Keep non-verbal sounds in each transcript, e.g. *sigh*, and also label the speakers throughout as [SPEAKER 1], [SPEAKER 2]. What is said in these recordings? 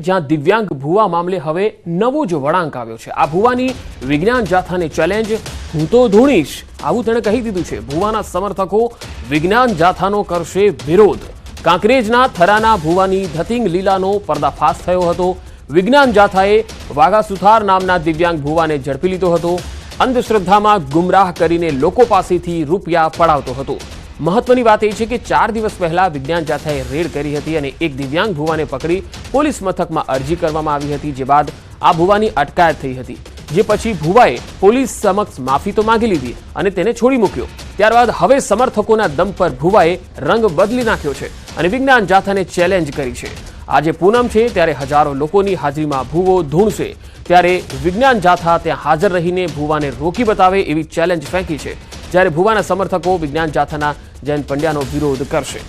[SPEAKER 1] જ્યાં દિવ્યાંગ ભુવા મામલે હવે નવો જ વળાંક આવ્યો છે. આ ભુવાની વિજ્ઞાન જાથાને ચેલેન્જ હું તો ધૂણીશ. આવું તેણે કહી દીધું છે. ભુવાના સમર્થકો વિજ્ઞાન જાથાનો કરશે વિરોધ. કાંકરેજના થરાના ભુવાની ધતિંગ લીલાનો પર્દાફાશ થયો હતો. વિજ્ઞાન જાથાએ વાઘા સુથાર નામના દિવ્યાંગ ભુવાને ઝડપી લીધો હતો. અંધશ્રદ્ધામાં ગુમરાહ કરીને લોકો પાસેથી રૂપિયા પડાવતો હતો. મહત્વની વાત એ છે કે ચાર દિવસ પહેલા વિજ્ઞાન જાથાએ રેડ કરી હતી અને એક દિવ્યાંગ ભુવાને પકડી પોલીસ મથકમાં અરજી કરવામાં આવી હતી, જે બાદ આ ભુવાની અટકાયત થઈ હતી. જે પછી ભુવાએ પોલીસ સમક્ષ માફી તો માંગી લીધી અને તેને છોડી મૂક્યો. ત્યારબાદ હવે સમર્થકોના દમ પર ભુવાએ રંગ બદલી નાખ્યો છે અને વિજ્ઞાન જાથાને ચેલેન્જ કરી છે. આજે પૂનમ છે ત્યારે હજારો લોકોની હાજરીમાં ભુવો ધૂણશે. ત્યારે વિજ્ઞાન જાથા ત્યાં હાજર રહીને ભુવાને રોકી બતાવે એવી ચેલેન્જ ફેંકી છે. જ્યારે ભુવાના સમર્થકો વિજ્ઞાન જાથાના જયંત પંડ્યાનો વિરોધ કરશે.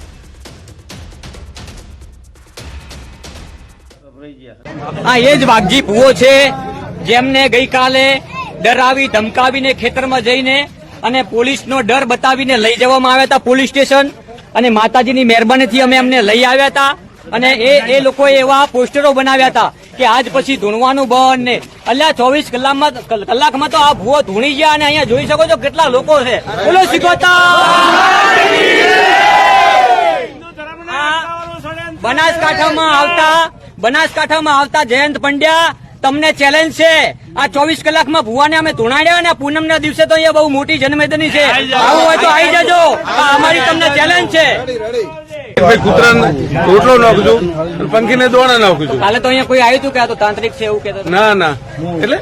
[SPEAKER 2] આ એ જ વાઘજી ભુવો છે, જેમને ગઈકાલે ડરાવી ધમકાવીને ખેતરમાં જઈને અને પોલીસનો ડર બતાવીને લઈ જવામાં આવ્યા હતા પોલીસ સ્ટેશન. અને માતાજીની મહેરબાનીથી અમે એમને લઈ આવ્યા હતા. અને એ એ લોકોએ એવા પોસ્ટરો બનાવ્યા હતા કે આજ પછી ધૂણવાનું બંધ ને. અલ્યા, ચોવીસ કલાકમાં કલાકમાં તો આ ભૂવો ધૂણી ગયા અને અહીંયા જોઈ શકો છો કેટલા લોકો છે. બોલો શીખવતા બનાસકાંઠામાં આવતા બનાસકાંઠામાં આવતા જયંત પંડ્યા, તમને ચેલેન્જ છે. આ ચોવીસ કલાકમાં ભુવાને અમે ધૂણાડ્યા અને પૂનમના દિવસે તો અહીંયા બહુ મોટી જન્મેદની છે. આવું હોય તો આવી જજો. અમારી તમને ચેલેન્જ છે.
[SPEAKER 3] ભાઈ રોટલો નાખજો પંખીને દોણા નાખજો.
[SPEAKER 2] કાલે તો અહીંયા કોઈ આવ્યું હતું કે આ તો તાંત્રિક છે એવું કે
[SPEAKER 3] ના ના. એટલે?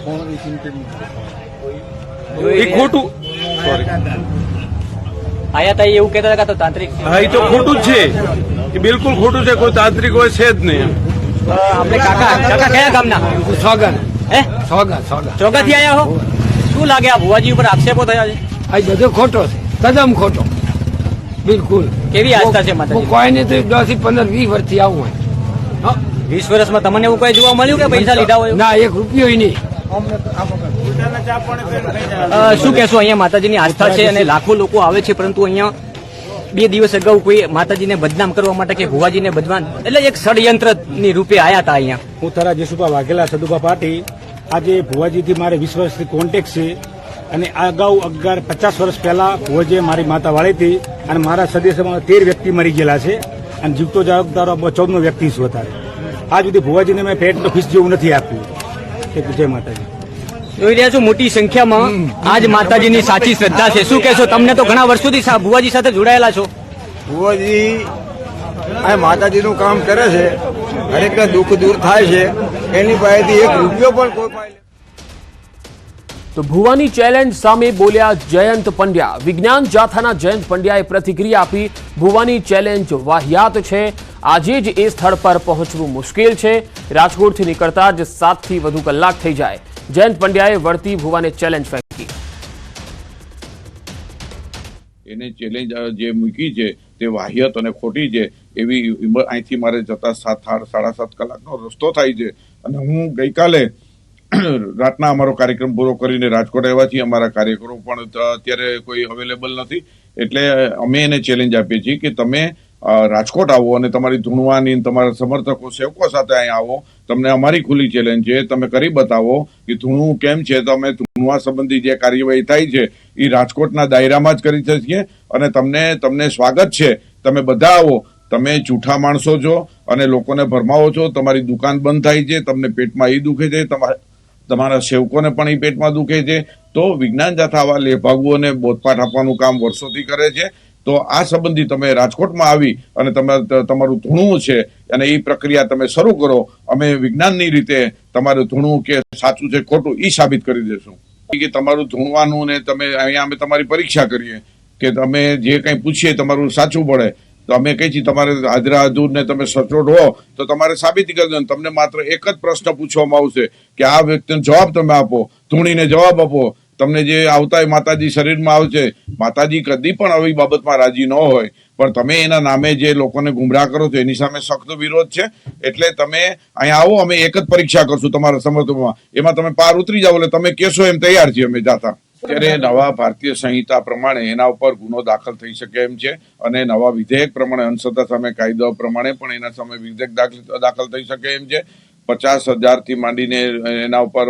[SPEAKER 3] એ ખોટું. સોરી
[SPEAKER 2] આયા તા એવું કહેતા હતા તો તાંત્રિક
[SPEAKER 3] હા એ તો ખોટું જ છે. એ બિલકુલ ખોટું છે કોઈ તાંત્રિક હોય છે જ નહીં
[SPEAKER 2] આપણે કાકા કાકા કયા ગામના?
[SPEAKER 4] સોગન.
[SPEAKER 2] હે?
[SPEAKER 4] સોગન.
[SPEAKER 2] ચોગાથી આયા હો? શું લાગે આ ભુવાજી ઉપર આક્ષેપો થયા છે?
[SPEAKER 4] આ બધો ખોટો છે કદમ ખોટો. બિલકુલ.
[SPEAKER 2] કેવી આસ્થા છે માતાજી?
[SPEAKER 4] કોઈ નહીં તો દસ પંદર વીસ વર્ષથી આવું હોય.
[SPEAKER 2] વીસ વર્ષમાં તમને એવું કઈ જોવા મળ્યું કે પૈસા લીધા હોય?
[SPEAKER 4] ના એક રૂપિયો નહીં.
[SPEAKER 2] શું કહેશો અહીંયા માતાજીની આસ્થા છે અને લાખો લોકો આવે છે પરંતુ અહીંયા બે દિવસ અગાઉ કોઈ માતાજીને બદનામ કરવા માટે કે ભુવાજીને બદનામ એટલે એક ષડયંત્રની રૂપે આયા હતા અહીંયા.
[SPEAKER 5] હું તારા જેસુભા વાઘેલા સદુભા પાટી આજે ભુવાજીથી મારે વીસ વર્ષથી કોન્ટેક્ટ છે. અને આ અગાઉ અગિયાર પચાસ વર્ષ પહેલા ભોજે મારી માતા વાળી હતી અને મારા સદસ્યમાં તેર વ્યક્તિ મરી ગયેલા છે અને જીવતો જવાબદાર ચૌદનો વ્યક્તિ છું અત્યારે. આજ સુધી ભુવાજીને મેં પેટનો ફીસ જેવું નથી આપ્યું. એ જય માતાજી.
[SPEAKER 2] જોઈ રહ્યા છો મોટી સંખ્યામાં આજ માતાજીની સાચી શ્રદ્ધા છે. શું કહેશો? તમને તો ઘણા વર્ષોથી સા- ભુવાજી સાથે જોડાયેલા છો.
[SPEAKER 6] ભુવાજી આ માતાજીનું કામ કરે છે. હરેકના દુઃખ દૂર થાય છે. એની પાસેથી એક રૂપિયો પણ કોઈ પાસે
[SPEAKER 1] તો ભુવાની ચેલેન્જ સામે બોલ્યા જયંત પંડ્યા. વિજ્ઞાન જાથાના જયંત પંડ્યાએ પ્રતિક્રિયા આપી, ભુવાની ચેલેન્જ વાહિયાત છે. આજે જ એ સ્થળ પર પહોંચવું મુશ્કેલ છે. રાજકોટથી નીકળતા જ સાતથી વધુ કલાક થઈ જાય. જયંત પંડ્યાએ વળતી ભુવાને ચેલેન્જ ફેંકી.
[SPEAKER 7] એને ચેલેન્જ જે મૂકી છે, તે વાહિયત અને ખોટી છે. એવી અહીંથી મારે જતા સાત સાડા સાત કલાકનો રસ્તો થાય છે. અને હું ગઈકાલે *clears throat* રાતના અમારો કાર્યક્રમ પૂરો કરીને રાજકોટ આવ્યા છીએ. અમારા કાર્યકરો પણ અત્યારે કોઈ અવેલેબલ નથી. એટલે અમે એને ચેલેન્જ આપીએ છીએ કે તમે રાજકોટ આવો અને તમારી ધૂણવાની તમારા સમર્થકો, સેવકો સાથે અહીંયા આવો. તમને અમારી ખુલ્લી ચેલેન્જ છે. તમે કરી બતાવો કે ધૂણવું કેમ છે? તમે ધૂણવા સંબંધી જે કાર્યવાહી થાય છે એ રાજકોટના દાયરામાં જ કરી શકીએ અને તમને તમને સ્વાગત છે. તમે બધા આવો. તમે જૂઠા માણસો છો અને લોકોને ભરમાવો છો. તમારી દુકાન બંધ થાય છે. તમને પેટમાં એ દુખે છે. તમારા તમારા સેવકોને પણ એ પેટમાં દુખે છે. તો વિજ્ઞાન જાથાવા લેભાગુઓને બોધપાઠ આપવાનું કામ વર્ષોથી કરે છે. તો આ સંબંધી તમે રાજકોટમાં આવી અને તમે તમારું ધૂણું છે અને એ પ્રક્રિયા તમે શરૂ કરો, અમે વિજ્ઞાનની રીતે તમારું ધૂણું કે સાચું છે, ખોટું એ સાબિત કરી દેશું. કે તમારું ધૂણવાનું ને તમે, અહીંયા અમે તમારી પરીક્ષા કરીએ કે તમે જે કંઈ પૂછીએ, તમારું સાચું પડે. તો અમે કહીએ છીએ, તમારે હાજરા હજુર તમે સચોટ હો. તો તમારે સાબિતી કરી દો તમને માત્ર એક જ પ્રશ્ન પૂછવામાં આવશે કે આ વ્યક્તિનો જવાબ તમે આપો, ધૂણીને જવાબ આપો. તમને જે આવતા એ માતાજી શરીરમાં આવશે, માતાજી કદી પણ આવી બાબતમાં રાજી ન હોય. પણ તમે એના નામે જે લોકોને ગુમરાહ કરો છો, એની સામે સખ્ત વિરોધ છે. એટલે તમે અહીંયા આવો, અમે એક જ પરીક્ષા કરશું તમારા સમર્થનમાં એમાં તમે પાર ઉતરી જાઓ, એટલે તમે કહેશો એમ તૈયાર છીએ અમે જાતા. ત્યારે નવા ભારતીય સંહિતા પ્રમાણે એના ઉપર ગુનો દાખલ થઈ શકે એમ છે અને નવા વિધેયક પ્રમાણે, અંધશ્રદ્ધા સામે કાયદા પ્રમાણે પણ એના સામે વિધેયક દાખલ દાખલ થઈ શકે એમ છે. પચાસ હજારથી માંડીને એના ઉપર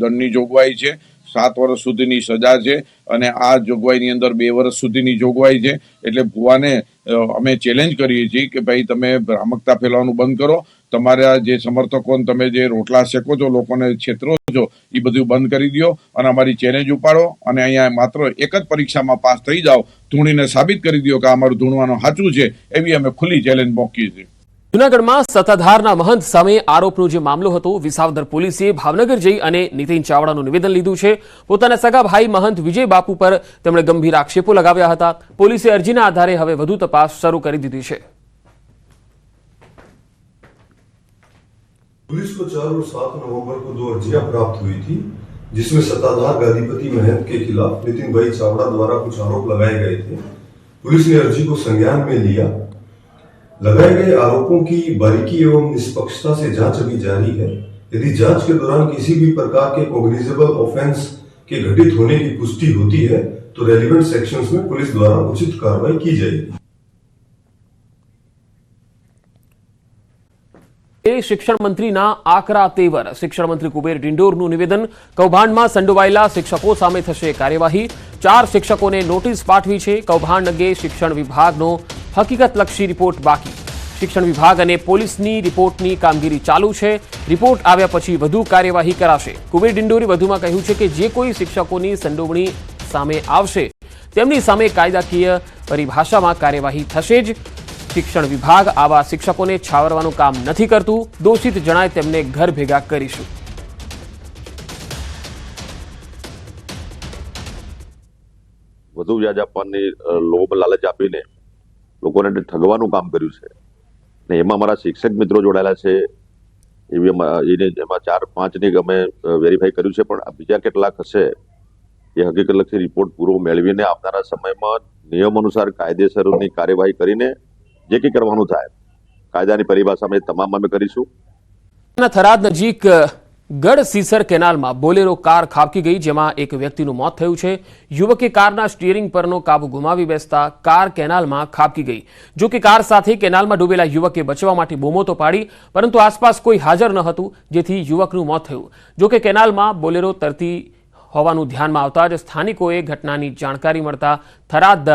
[SPEAKER 7] દંડની જોગવાઈ છે. સાત વર્ષ સુધીની સજા છે અને આ જોગવાઈની અંદર બે વર્ષ સુધીની જોગવાઈ છે. એટલે ભુવાને અમે ચેલેન્જ કરીએ છીએ કે ભાઈ તમે ભ્રામકતા ફેલાવાનું બંધ કરો. તમારા જે સમર્થકો તમે જે રોટલા શેકો છો, લોકોને છેતરો છો એ બધું બંધ કરી દો અને અમારી ચેલેન્જ ઉપાડો અને અહીંયા માત્ર એક જ પરીક્ષામાં પાસ થઈ જાઓ, ધૂણીને સાબિત કરી દો કે અમારું ધૂણવાનું સાચું છે, એવી અમે ખુલ્લી ચેલેન્જ મૂકીએ છીએ.
[SPEAKER 1] જૂનાગઢમાં સત્તાધારના મહંત સામે આરોપનો જે મામલો હતો, વિસાવદર પોલીસે ભાવનગર જઈ અને નીતિન ચાવડાનું નિવેદન લીધું છે. પોતાના સગા ભાઈ મહંત વિજય બાપુ પર તેમણે ગંભીર આક્ષેપો લગાવ્યા હતા. પોલીસે અરજીના આધારે હવે વધુ તપાસ શરૂ કરી દીધી છે.
[SPEAKER 8] पुलिस को चार और सात नवंबर को दो अर्जियाँ प्राप्त हुई थी, जिसमें सत्ताधार गादीपति महंत के खिलाफ नितिन भाई चावड़ा द्वारा कुछ आरोप लगाए गए थे। पुलिस ने अर्जी को संज्ञान में लिया। लगाए गए आरोपों की बारीकी एवं निष्पक्षता से जाँच अभी जारी है। यदि जाँच के दौरान किसी भी प्रकार के कोग्निजेबल ऑफेंस के घटित होने की पुष्टि होती है तो रेलिवेंट सेक्शंस में पुलिस द्वारा उचित कार्रवाई की जाएगी।
[SPEAKER 1] એ શિક્ષણ મંત્રીના આકરા તેવર. શિક્ષણ મંત્રી કુબેર ડિંડોરનું નિવેદન. કૌભાંડમાં સંડોવાયેલા શિક્ષકો સામે થશે કાર્યવાહી. ચાર શિક્ષકોને નોટિસ પાઠવી છે. કૌભાંડ અંગે શિક્ષણ વિભાગનો હકીકતલક્ષી રિપોર્ટ બાકી. શિક્ષણ વિભાગ અને પોલીસની રિપોર્ટની કામગીરી ચાલુ છે. રિપોર્ટ આવ્યા પછી વધુ કાર્યવાહી કરાશે. કુબેર ડિંડોરે વધુમાં કહ્યું છે કે જે કોઈ શિક્ષકોની સંડોવણી સામે આવશે, તેમની સામે કાયદાકીય પરિભાષામાં કાર્યવાહી થશે જ. શિક્ષણ વિભાગ આવા શિક્ષકોને છાવરવાનું કામ નથી કરતું. દોષિત જણાય તેમને ઘર ભેગા કરીશું.
[SPEAKER 9] વધુ વ્યાજ આપવાની લોભ લાલચ આપીને લોકોને ઠગવાનું કામ કર્યું છે ને એમાં અમારા શિક્ષક મિત્રો જોડાયેલા છે. એવી એમાં ચાર પાંચની અમે વેરીફાઈ કર્યું છે, પણ બીજા કેટલાક હશે એ હકીકતલક્ષી રિપોર્ટ પૂરો મેળવીને આવનારા સમયમાં નિયમ અનુસાર કાયદેસરની કાર્યવાહી કરીને જે કંઈ કરવાનું થાય. કાયદાની પરિભાષામાં એ તમામ અમે કરીશું.
[SPEAKER 1] થરાદ નજીક ગઢ સીસર કેનાલમાં બોલેરો કાર ખાબકી ગઈ, જેમાં એક વ્યક્તિનું મોત થયું છે. યુવકે કારના સ્ટીયરિંગ પરનો કાબુ ગુમાવી બેસતા કાર કેનાલમાં ખાબકી ગઈ. જો કે કાર સાથે કેનાલમાં ડૂબેલા યુવકે બચવા માટે બૂમો તો પાડી, પરંતુ આસપાસ કોઈ હાજર ન હતું, જેથી યુવકનું મોત થયું. જો કે કેનાલમાં બોલેરો તરતી હોવાનું ધ્યાનમાં આવતા જ સ્થાનિકોએ ઘટનાની જાણકારી મળતા થરાદ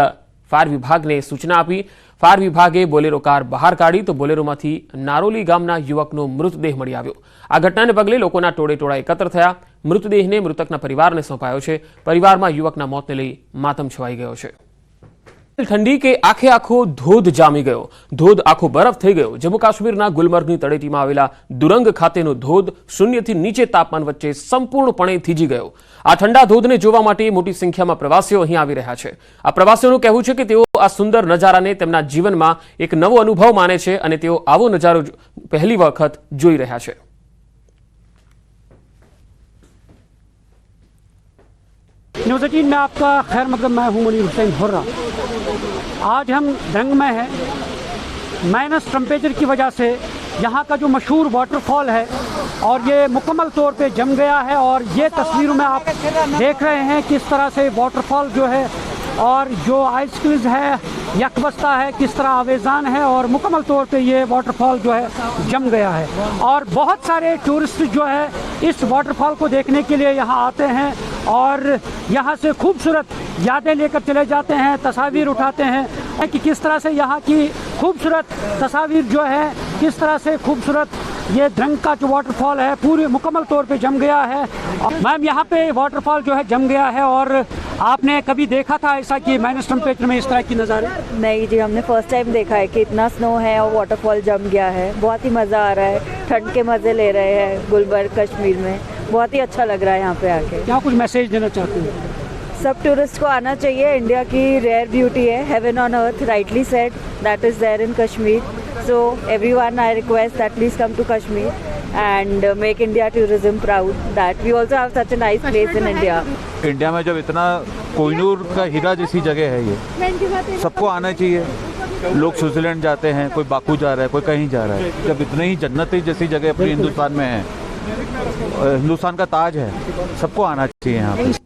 [SPEAKER 1] ફાયર વિભાગને સૂચના આપી ફાયર વિભાગે બોલેરો કાર બહાર કાઢી તો બોલેરોમાંથી નારોલી ગામના યુવકનો મૃતદેહ મળી આવ્યો. આ ઘટનાને પગલે લોકોના ટોળે ટોળા એકત્ર થયા. મૃતદેહને મૃતકના પરિવારને સોંપાયો છે. પરિવારમાં યુવકના મોતને લઈ માતમ છવાઈ ગયો છે. ઠંડી કે આખે આખો ધોધ જામી ગયો. ધોધ આખો બરફ થઈ ગયો. જમ્મુ કાશ્મીરના ગુલમર્ગની તળેટીમાં આવેલા દુરંગ ખાતેનો ધોધ શૂન્યથી નીચે તાપમાન વચ્ચે સંપૂર્ણપણે થીજી ગયો. આ ઠંડા ધોધને જોવા માટે મોટી સંખ્યામાં પ્રવાસીઓ અહીં આવી રહ્યા છે. આ પ્રવાસીઓનું કહેવું છે કે તેઓ આ સુંદર નજારાને તેમના જીવનમાં એક નવો અનુભવ માને છે અને તેઓ આવો નજારો પહેલી વખત જોઈ રહ્યા છે.
[SPEAKER 10] न्यूज़ एटीन में आपका खैर मतलब मैं हूँ मुनीर हुसैन हुर्रा। आज हम दंग में हैं। माइनस टम्परेचर की वजह से यहाँ का जो मशहूर वाटरफॉल है और ये मुकम्मल तौर पे जम गया है और ये तस्वीरों में आप देख रहे हैं किस तरह से वाटरफॉल जो है और जो आइस क्विज है, यकबस्ता है, किस तरह आवेजान है और मुकम्मल तौर पे ये वाटरफॉल जो है जम गया है। और बहुत सारे टूरिस्ट जो है इस वाटरफॉल को देखने के लिए यहाँ आते हैं। और यहाँ से खूबसूरत यादें लेकर चले जाते हैं, तस्वीर उठाते हैं कि किस तरह से यहाँ की खूबसूरत तस्वीर जो है, किस तरह से खूबसूरत ये द्रंग का जो वाटरफॉल है, पूरे मुकम्मल तौर पे जम गया है। मैम, यहाँ पे वाटरफॉल जो है जम गया है और आपने कभी देखा था ऐसा कि माइनस टेम्परेचर में इस तरह की नज़ारे?
[SPEAKER 11] नहीं जी, हमने फ़र्स्ट टाइम देखा है कि इतना स्नो है और वाटरफॉल जम गया है। बहुत ही मज़ा आ रहा है, ठंड के मज़े ले रहे हैं गुलबर्ग कश्मीर में। बहुत ही अच्छा लग रहा है यहाँ पे आके।
[SPEAKER 10] क्या कुछ मैसेज देना चाहते हैं?
[SPEAKER 11] सब टूरिस्ट को आना चाहिए। इंडिया की रेयर ब्यूटी है। Heaven on earth rightly said that is there in Kashmir so everyone I request that please come to Kashmir and make India tourism proud that we also have such a nice place in India
[SPEAKER 12] India में जब इतना कोहिनूर का हीरा जैसी जगह है ये सबको आना चाहिए। लोग स्विट्जरलैंड जाते हैं कोई बाकू जा रहा है कोई कहीं जा रहा है। जब इतनी ही जन्नत जैसी जगह अपने हिंदुस्तान में है हिंदुस्तान का ताज है सबको आना चाहिए यहाँ पे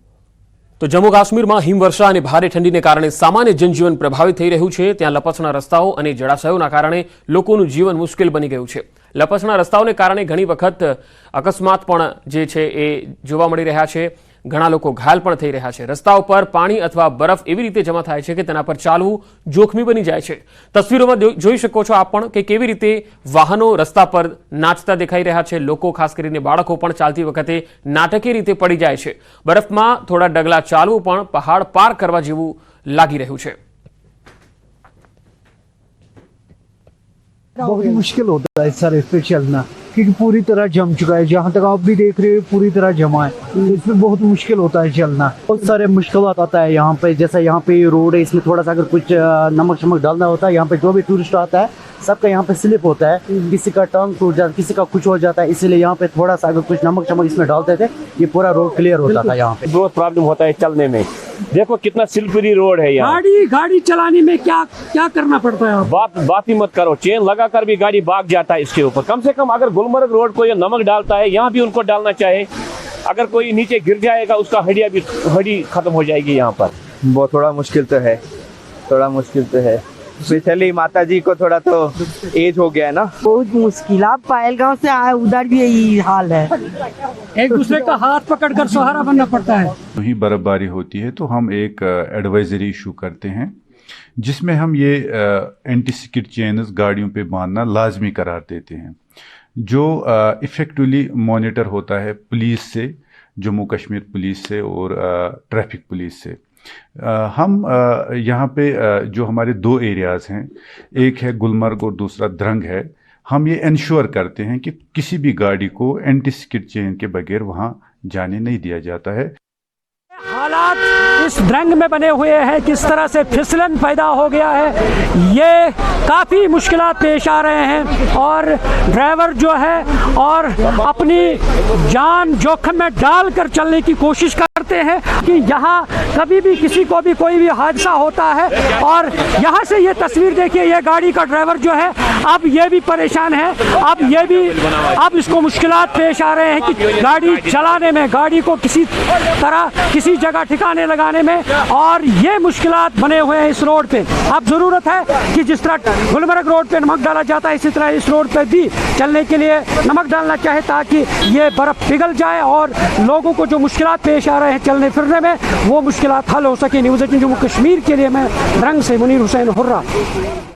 [SPEAKER 1] તો જમ્મુ કાશ્મીરમાં હિમવર્ષા અને ભારે ઠંડીને કારણે સામાન્ય જનજીવન પ્રભાવિત થઈ રહ્યું છે ત્યાં લપસણા રસ્તાઓ અને જળાશયોના કારણે લોકોનું જીવન મુશ્કેલ બની ગયું છે લપસણા રસ્તાઓને કારણે ઘણી વખત અકસ્માત પણ જે છે એ જોવા મળી રહ્યા છે ઘણા લોકો ઘાયલ પણ થઈ રહ્યા છે રસ્તા ઉપર પાણી અથવા બરફ એવી રીતે જમા થાય છે કે તેના પર ચાલવું જોખમી બની જાય છે તસવીરોમાં દો- જોઈ શકો છો આપ પણ કે કેવી રીતે વાહનો રસ્તા પર નાચતા દેખાઈ રહ્યા છે લોકો ખાસ કરીને બાળકો પણ ચાલતી વખતે નાટકીય રીતે પડી જાય છે બરફમાં થોડા ડગલા ચાલવું પણ પહાડ પાર કરવા જેવું લાગી રહ્યું છે
[SPEAKER 13] बहुत मुश्किल होता है सर इस पे चलना क्योंकि पूरी तरह जम चुका है। जहाँ तक आप भी देख रहे हो पूरी तरह जमा है। तो इसमें बहुत मुश्किल होता है चलना। बहुत सारे मुश्किल आता है यहाँ पे। जैसा यहाँ पे रोड है इसमें थोड़ा सा अगर कुछ नमक शमक डालना होता है यहाँ पे जो भी टूरिस्ट आता है सबका यहाँ पे स्लिप होता है। किसी का टंग टूट जाता है किसी का कुछ हो जाता है। इसीलिए यहाँ पे थोड़ा सा अगर कुछ नमक शमक इसमें डालते थे ये पूरा रोड क्लियर होता था यहाँ पे।
[SPEAKER 14] बहुत प्रॉब्लम होता है चलने में। देखो कितना सिल्परी रोड है यहाँ।
[SPEAKER 10] गाड़ी गाड़ी चलाने में क्या क्या करना पड़ता है
[SPEAKER 14] बात बात ही मत करो। चेन लगा कर भी गाड़ी भाग जाता है इसके ऊपर। कम से कम अगर गुलमर्ग रोड को ये नमक डालता है यहाँ भी उनको डालना चाहे। अगर कोई नीचे गिर जाएगा उसका हड्डिया भी हड्डी खत्म हो जाएगी यहाँ पर।
[SPEAKER 15] बहुत थोड़ा मुश्किल तो है थोड़ा मुश्किल तो है। स्पेशली माता जी को थोड़ा तो एज हो गया है ना?
[SPEAKER 16] बहुत मुश्किल आप पायलगांव से आए उधर भी यही हाल है।
[SPEAKER 10] एक दूसरे का हाथ पकड़कर सहारा बनना पड़ता है।
[SPEAKER 17] ही बर्फबारी होती है तो हम एक एडवाइजरी इशू करते हैं जिसमें हम ये एंटी स्किड चेन्स गाड़ियों पे बांधना लाजमी करार देते हैं। जो इफ़ेक्टिवली मॉनिटर होता है पुलिस से जम्मू कश्मीर पुलिस से और ट्रैफ़िक पुलिस से। हम यहाँ पे जो हमारे दो एरियाज़ हैं, एक है गुलमर्ग और दूसरा द्रंग है, हम ये इंश्योर करते हैं कि किसी भी गाड़ी को एंटी स्किड चेन के बगैर वहाँ जाने नहीं दिया जाता है।
[SPEAKER 10] हालात इस द्रंग में बने हुए हैं, किस तरह से फिसलन पैदा हो गया है, ये काफ़ी मुश्किल पेश आ रहे हैं और ड्राइवर जो है और अपनी जान जोखिम में डाल कर चलने की कोशिश करते हैं कि यहाँ कभी भी किसी को भी कोई भी हादसा होता है और यहाँ से ये तस्वीर देखिए, ये गाड़ी का ड्राइवर जो है, अब ये भी परेशान है, अब ये भी, अब इसको मुश्किल पेश आ रहे हैं कि गाड़ी चलाने में, गाड़ी को किसी तरह, किसी जगह ठिकाने लगाने में और ये मुश्किल बने हुए हैं इस रोड पे। अब ज़रूरत है कि जिस तरह गुलमर्ग रोड पे नमक डाला जाता है, इसी तरह इस रोड पे भी चलने के लिए नमक डालना चाहे ताकि ये बर्फ़ पिघल जाए और लोगों को जो मुश्किल पेश आ रहे हैं चलने फिरने में, वो मुश्किल हल हो सके। न्यूज़ एटीन जम्मू कश्मीर के लिए मैं रंग से मुनीर हुसैन हुर्रा।